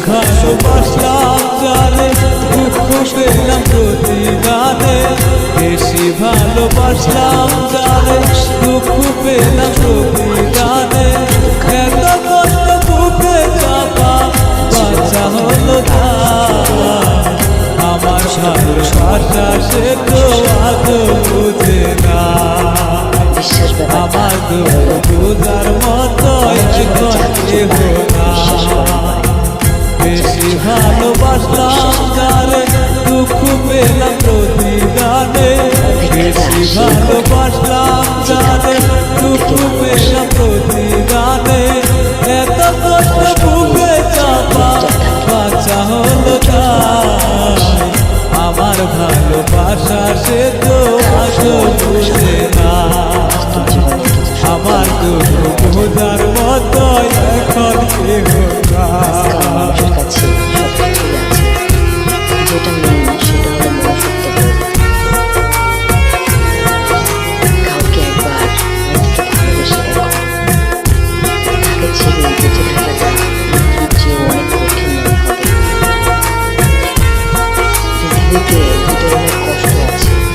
ভালোবাসলাম যারে দুঃখ পেলাম প্রতিদানে বেশি ভালোবাসলাম যারে দুঃখ পেলাম প্রতিদানে এত কষ্ট বুকে চাপা বাঁচা হলো না আমার ভালোবাসা সে তো আদৌ বুঝে না। বিশ্বাস ব্যাপারটা আমার দুঃখ বুঝার মতো এখন বেশি ভালোবাসলাম যারে দুঃখ পেলাম প্রতিদানে। বেশি ভালোবাসলাম যারে দুঃখ পেলাম প্রতিদানে। এত কষ্ট বুকে চাপা বাঁচা হলো আমার ভালোবাসা সে তো আসো বুঝে না। আমার দুঃখ বোঝার মতো এখন কেহ না বুকে দু ধরনের কষ্ট আছে।